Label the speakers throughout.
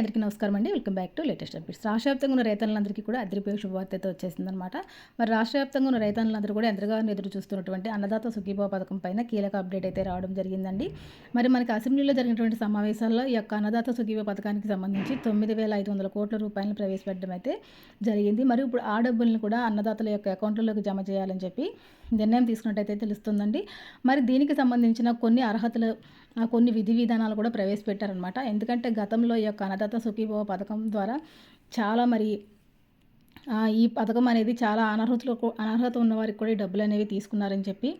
Speaker 1: అందరికీ నమస్కారం అండి. Welcome back to latest updates. రాష్ట్ర వ్యాప్తంగా ఉన్న రైతన్నులందరికీ కూడా అదిరిపోయే శుభవార్త అయితే వచ్చేసిందనమాట మరి రాష్ట్ర వ్యాప్తంగా ఉన్న రైతన్నులందరూ కూడా ఎంతగా ఎదురు చూస్తున్నటువంటి అన్నదాత సుఖీభావ పథకం పైన కీలక అప్డేట్ అయితే రావడం జరిగిందండి. మరి మనకి అసెంబ్లీలో జరిగినటువంటి సమావేశాల్లో ఈ యొక్క అన్నదాత సుఖీభావ పథకానికి సంబంధించి తొమ్మిది వేల ఐదు వందల కోట్ల రూపాయలను ప్రవేశపెట్టడం అయితే జరిగింది. మరియు ఇప్పుడు ఆ డబ్బులను కూడా అన్నదాతల యొక్క అకౌంట్లలోకి జమ చేయాలని చెప్పి నిర్ణయం తీసుకున్నట్టయితే తెలుస్తుందండి. మరి దీనికి సంబంధించిన కొన్ని అర్హతలు కొన్ని విధి విధానాలు కూడా ప్రవేశపెట్టారనమాట ఎందుకంటే గతంలో ఈ యొక్క అన్నదాత సుఖీభవ పథకం ద్వారా చాలా మరి ఈ పథకం అనేది చాలా అనర్హతలు అనర్హత ఉన్న వారికి కూడా ఈ డబ్బులు అనేవి తీసుకున్నారని చెప్పి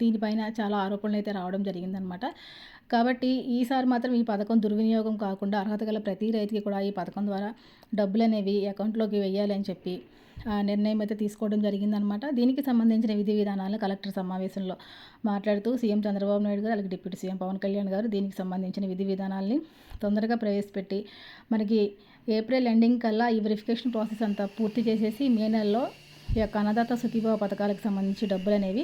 Speaker 1: దీనిపైన చాలా ఆరోపణలు అయితే రావడం జరిగిందనమాట కాబట్టి ఈసారి మాత్రం ఈ పథకం దుర్వినియోగం కాకుండా అర్హత గల ప్రతి రైతుకి కూడా ఈ పథకం ద్వారా డబ్బులు అనేవి అకౌంట్లోకి వెయ్యాలి అని చెప్పి నిర్ణయం అయితే తీసుకోవడం జరిగిందనమాట. దీనికి సంబంధించిన విధి విధానాలను కలెక్టర్ సమావేశంలో మాట్లాడుతూ సీఎం చంద్రబాబు నాయుడు గారు అలాగే డిప్యూటీ సీఎం పవన్ కళ్యాణ్ గారు దీనికి సంబంధించిన విధి విధానాలని తొందరగా ప్రవేశపెట్టి మనకి ఏప్రిల్ ఎండింగ్ కల్లా ఈ వెరిఫికేషన్ ప్రాసెస్ అంతా పూర్తి చేసేసి మే నెలలో ఈ యొక్క అన్నదాత సుఖీభావ పథకాలకు సంబంధించి డబ్బులు అనేవి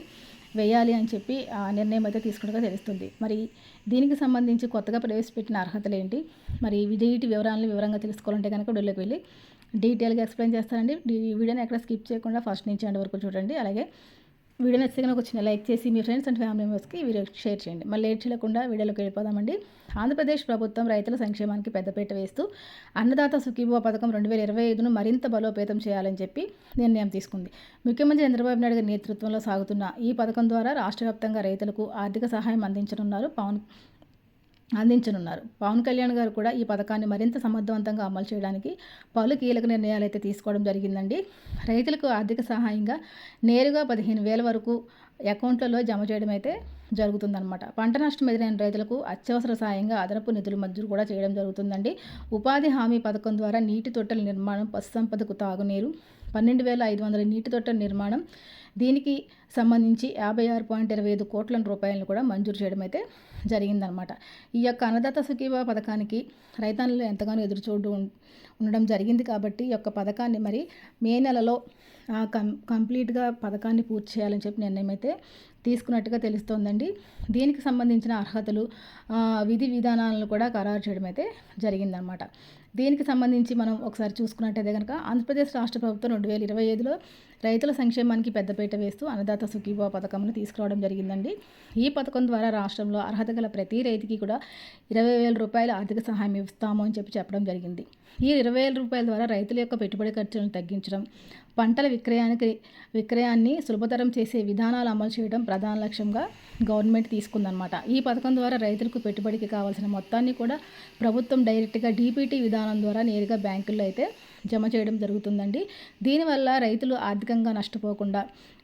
Speaker 1: వేయాలి అని చెప్పి ఆ నిర్ణయం అయితే తీసుకున్నట్టుగా తెలుస్తుంది. మరి దీనికి సంబంధించి కొత్తగా ప్రవేశపెట్టిన అర్హతలు ఏంటి? మరి వీటి వివరాలను వివరంగా తెలుసుకోవాలంటే కనుక డొల్లోకి వెళ్ళి డీటెయిల్గా ఎక్స్ప్లెయిన్ చేస్తానండి. వీడియోని ఎక్కడ స్కిప్ చేయకుండా ఫస్ట్ నుంచి ఎండ్ వరకు చూడండి. అలాగే వీడియో నచ్చితే ఒక చిన్న లైక్ చేసి మీ ఫ్రెండ్స్ అండ్ ఫ్యామిలీ మెంబర్స్కి వీడియో షేర్ చేయండి. మళ్ళీ లేట్ చేయకుండా వీడియోలోకి వెళ్ళిపోదామండి. ఆంధ్రప్రదేశ్ ప్రభుత్వం రైతుల సంక్షేమానికి పెద్దపీట వేస్తూ అన్నదాత సుఖీభవ పథకం రెండు వేల ఇరవై ఐదును మరింత బలోపేతం చేయాలని చెప్పి నిర్ణయం తీసుకుంది. ముఖ్యమంత్రి చంద్రబాబు నాయుడు గారి నేతృత్వంలో సాగుతున్న ఈ పథకం ద్వారా రాష్ట్ర వ్యాప్తంగా రైతులకు ఆర్థిక సహాయం అందించనున్నారు పవన్ అందించనున్నారు. పవన్ కళ్యాణ్ గారు కూడా ఈ పథకాన్ని మరింత సమర్థవంతంగా అమలు చేయడానికి పలు కీలక నిర్ణయాలు అయితే తీసుకోవడం జరిగిందండి. రైతులకు ఆర్థిక సహాయంగా నేరుగా పదిహేను వేల వరకు అకౌంట్లలో జమ చేయడం అయితే జరుగుతుందన్నమాట. పంట నష్టం ఎదురైన రైతులకు అత్యవసర సాయంగా అదనపు నిధులు మంజూరు కూడా చేయడం జరుగుతుందండి. ఉపాధి హామీ పథకం ద్వారా నీటి తొట్టెల నిర్మాణం పశుసంపదకు తాగునీరు పన్నెండు వేల ఐదు వందల నీటి తొట్టెల నిర్మాణం. దీనికి సంబంధించి యాభై ఆరు పాయింట్ ఇరవై ఐదు కోట్ల రూపాయలను కూడా మంజూరు చేయడం అయితే జరిగిందనమాట ఈ యొక్క అన్నదాత సుఖీభా పథకానికి రైతాన్లు ఎంతగానో ఎదురుచూడు ఉండడం జరిగింది కాబట్టి ఈ యొక్క పథకాన్ని మరి మే నెలలో కం కంప్లీట్గా పథకాన్ని పూర్తి చేయాలని చెప్పి నిర్ణయం అయితే తీసుకున్నట్టుగా తెలుస్తోందండి. దీనికి సంబంధించిన అర్హతలు విధి విధానాలను కూడా ఖరారు చేయడం అయితే జరిగిందనమాట దీనికి సంబంధించి మనం ఒకసారి చూసుకున్నట్టయితే కనుక ఆంధ్రప్రదేశ్ రాష్ట్ర ప్రభుత్వం రెండు వేల ఇరవై ఐదులో రైతుల సంక్షేమానికి పెద్దపీట వేస్తూ అన్నదాత సుఖీభావ పథకంను తీసుకురావడం జరిగిందండి. ఈ పథకం ద్వారా రాష్ట్రంలో అర్హత గల ప్రతి రైతుకి కూడా ఇరవై వేల రూపాయల ఆర్థిక సహాయం ఇస్తాము అని చెప్పి చెప్పడం జరిగింది. ఈ ఇరవై వేల రూపాయల ద్వారా రైతుల యొక్క పెట్టుబడి ఖర్చులను తగ్గించడం పంటల విక్రయానికి విక్రయాన్ని సులభతరం చేసే విధానాలు అమలు చేయడం ప్రధాన లక్ష్యంగా గవర్నమెంట్ తీసుకుందనమాట ఈ పథకం ద్వారా రైతులకు పెట్టుబడికి కావాల్సిన మొత్తాన్ని కూడా ప్రభుత్వం డైరెక్ట్గా డీపీటీ విధానం ద్వారా నేరుగా బ్యాంకుల్లో అయితే జమ చేయడం జరుగుతుందండి. దీనివల్ల రైతులు ఆర్థికంగా నష్టపోకుండా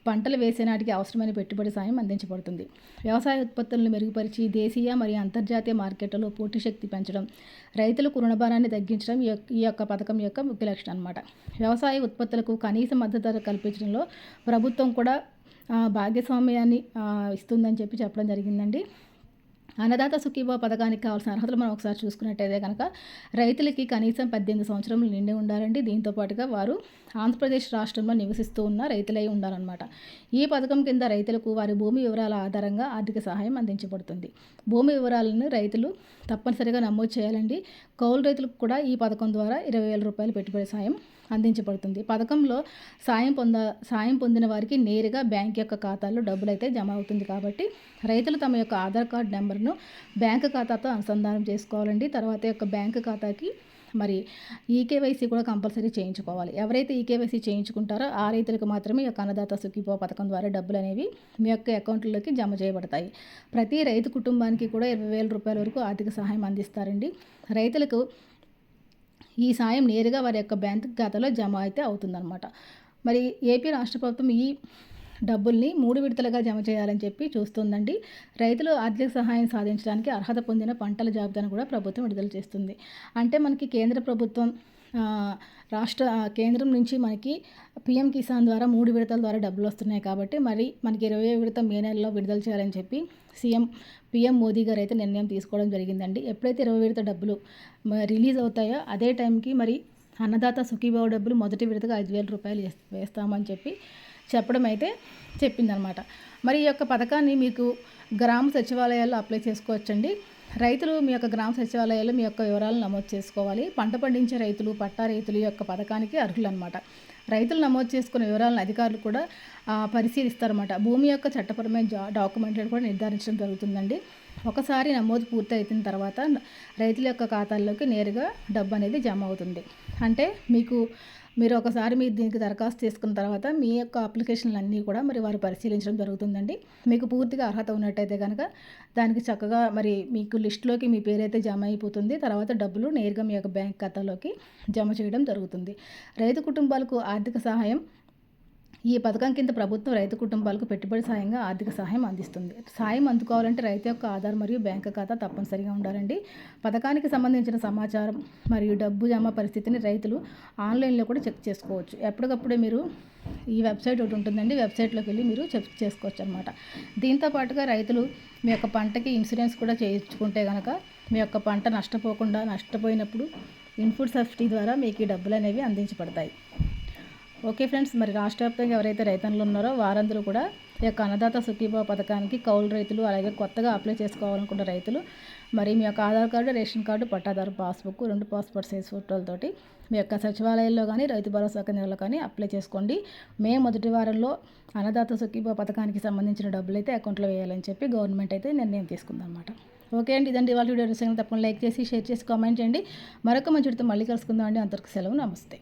Speaker 1: పంటలు వేసే నాటికి అవసరమైన పెట్టుబడి సాయం అందించబడుతుంది. వ్యవసాయ ఉత్పత్తులను మెరుగుపరిచి దేశీయ మరియు అంతర్జాతీయ మార్కెట్లలో పోటీ శక్తి పెంచడం రైతులకు రుణభారాన్ని తగ్గించడం ఈ యొక్క పథకం యొక్క ముఖ్య లక్ష్యం అనమాట వ్యవసాయ ఉత్పత్తులకు కనీస మద్దతు ధర కల్పించడంలో ప్రభుత్వం కూడా భాగస్వామ్యాన్ని ఇస్తుందని చెప్పి చెప్పడం జరిగిందండి. అన్నదాత సుఖీభావ పథకానికి కావాల్సిన అర్హతలు మనం ఒకసారి చూసుకున్నట్టయితే కనుక రైతులకి కనీసం పద్దెనిమిది సంవత్సరములు నిండి ఉండాలండి. దీంతో పాటుగా వారు ఆంధ్రప్రదేశ్ రాష్ట్రంలో నివసిస్తూ ఉన్న రైతులై ఉండాలన్నమాట. ఈ పథకం కింద రైతులకు వారి భూమి వివరాల ఆధారంగా ఆర్థిక సహాయం అందించబడుతుంది. భూమి వివరాలను రైతులు తప్పనిసరిగా నమోదు చేయాలండి. కౌలు రైతులకు కూడా ఈ పథకం ద్వారా ఇరవై వేల రూపాయలు పెట్టుబడి సాయం అందించబడుతుంది. పథకంలో సాయం పొంద సాయం పొందిన వారికి నేరుగా బ్యాంక్ యొక్క ఖాతాలో డబ్బులు అయితే జమ అవుతుంది కాబట్టి రైతులు తమ యొక్క ఆధార్ కార్డ్ నెంబర్ను బ్యాంక్ ఖాతాతో అనుసంధానం చేసుకోవాలండి. తర్వాత యొక్క బ్యాంక్ ఖాతాకి మరి ఈకేవైసీ కూడా కంపల్సరీ చేయించుకోవాలి. ఎవరైతే ఈకేవైసీ చేయించుకుంటారో ఆ రైతులకు మాత్రమే ఈ యొక్క అన్నదాత సుఖీపో పథకం ద్వారా డబ్బులు అనేవి మీ యొక్క అకౌంట్లోకి జమ చేయబడతాయి. ప్రతి రైతు కుటుంబానికి కూడా ఇరవై వేల రూపాయల వరకు ఆర్థిక సహాయం అందిస్తారండి. రైతులకు ఈ సాయం నేరుగా వారి యొక్క బ్యాంక్ ఖాతాలో జమ అయితే అవుతుందన్నమాట. మరి ఏపీ రాష్ట్ర ప్రభుత్వం ఈ డబ్బుల్ని మూడు విడతలుగా జమ చేయాలని చెప్పి చూస్తుందండి. రైతులు ఆర్థిక సహాయం సాధించడానికి అర్హత పొందిన పంటల జాబితాను కూడా ప్రభుత్వం విడుదల చేస్తుంది. అంటే మనకి కేంద్ర ప్రభుత్వం రాష్ట్ర కేంద్రం నుంచి మనకి పిఎం కిసాన్ ద్వారా మూడు విడతల ద్వారా డబ్బులు వస్తున్నాయి కాబట్టి మరి మనకి ఇరవై విడత మే నెలలో విడుదల చేయాలని చెప్పి సీఎం పిఎం మోదీ గారు అయితే నిర్ణయం తీసుకోవడం జరిగిందండి. ఎప్పుడైతే ఇరవై విడత డబ్బులు రిలీజ్ అవుతాయో అదే టైంకి మరి అన్నదాత సుఖీభావ డబ్బులు మొదటి విడతగా ఐదు వేల రూపాయలు వేస్తామని చెప్పి చెప్పడం అయితే చెప్పిందనమాట. మరి ఈ యొక్క పథకాన్ని మీకు గ్రామ సచివాలయాల్లో అప్లై చేసుకోవచ్చండి. రైతులు మీ యొక్క గ్రామ సచివాలయాల్లో మీ యొక్క వివరాలు నమోదు చేసుకోవాలి. పంట పండించే రైతులు పట్టా రైతులు యొక్క పథకానికి అర్హులు అనమాట రైతులు నమోదు చేసుకున్న వివరాలను అధికారులు కూడా పరిశీలిస్తారన్నమాట. భూమి యొక్క చట్టపరమైన జా డాక్యుమెంట్లు కూడా నిర్ధారించడం జరుగుతుందండి. ఒకసారి నమోదు పూర్తి అయిన తర్వాత రైతుల యొక్క ఖాతాల్లోకి నేరుగా డబ్బు అనేది జమ అవుతుంది. అంటే మీకు మీరు ఒకసారి మీరు దీనికి దరఖాస్తు చేసుకున్న తర్వాత మీ యొక్క అప్లికేషన్లు అన్నీ కూడా మరి వారు పరిశీలించడం జరుగుతుందండి. మీకు పూర్తిగా అర్హత ఉన్నట్టయితే కనుక దానికి చక్కగా మరి మీకు లిస్టులోకి మీ పేరైతే జమ అయిపోతుంది. తర్వాత డబ్బులు నేరుగా మీ యొక్క బ్యాంక్ ఖాతాలోకి జమ చేయడం జరుగుతుంది. రైతు కుటుంబాలకు ఆర్థిక సహాయం ఈ పథకం కింద ప్రభుత్వం రైతు కుటుంబాలకు పెట్టుబడి సాయంగా ఆర్థిక సహాయం అందిస్తుంది. సాయం అందుకోవాలంటే రైతు యొక్క ఆధార్ మరియు బ్యాంక్ ఖాతా తప్పనిసరిగా ఉండాలండి. పథకానికి సంబంధించిన సమాచారం మరియు డబ్బు జమ పరిస్థితిని రైతులు ఆన్లైన్లో కూడా చెక్ చేసుకోవచ్చు. ఎప్పటికప్పుడే మీరు ఈ వెబ్సైట్ ఒకటి ఉంటుందండి. వెబ్సైట్లోకి వెళ్ళి మీరు చెక్ చేసుకోవచ్చు అనమాట దీంతో పాటుగా రైతులు మీ యొక్క పంటకి ఇన్సూరెన్స్ కూడా చేయించుకుంటే కనుక మీ యొక్క పంట నష్టపోకుండా నష్టపోయినప్పుడు ఇన్పుట్ సబ్సిడీ ద్వారా మీకు ఈ డబ్బులు అనేవి అందించబడతాయి. ఓకే ఫ్రెండ్స్ మరి రాష్ట్ర వ్యాప్తంగా ఎవరైతే రైతన్లు ఉన్నారో వారందరూ కూడా ఈ యొక్క అన్నదాత సుఖీభావ పథకానికి కౌలు రైతులు అలాగే కొత్తగా అప్లై చేసుకోవాలనుకున్న రైతులు మరి మీ యొక్క ఆధార్ కార్డు రేషన్ కార్డు పట్టాదారు పాస్బుక్ రెండు పాస్పోర్ట్ సైజ్ ఫోటోలతోటి మీ యొక్క సచివాలయంలో కానీ రైతు భరోసా కేంద్రాల్లో కానీ అప్లై చేసుకోండి. మే మొదటి వారంలో అన్నదాత సుఖీభావ పథకానికి సంబంధించిన డబ్బులు అయితే అకౌంట్లో వేయాలని చెప్పి గవర్నమెంట్ అయితే నిర్ణయం తీసుకుందన్నమాట ఓకే అండి ఇదండి వాళ్ళ వీడియో. తప్పకుండా లైక్ చేసి షేర్ చేసి కామెంట్ చేయండి. మరొక మంచి మళ్ళీ కలుసుకుందాం అండి. అందరికి సెలవు నమస్తే.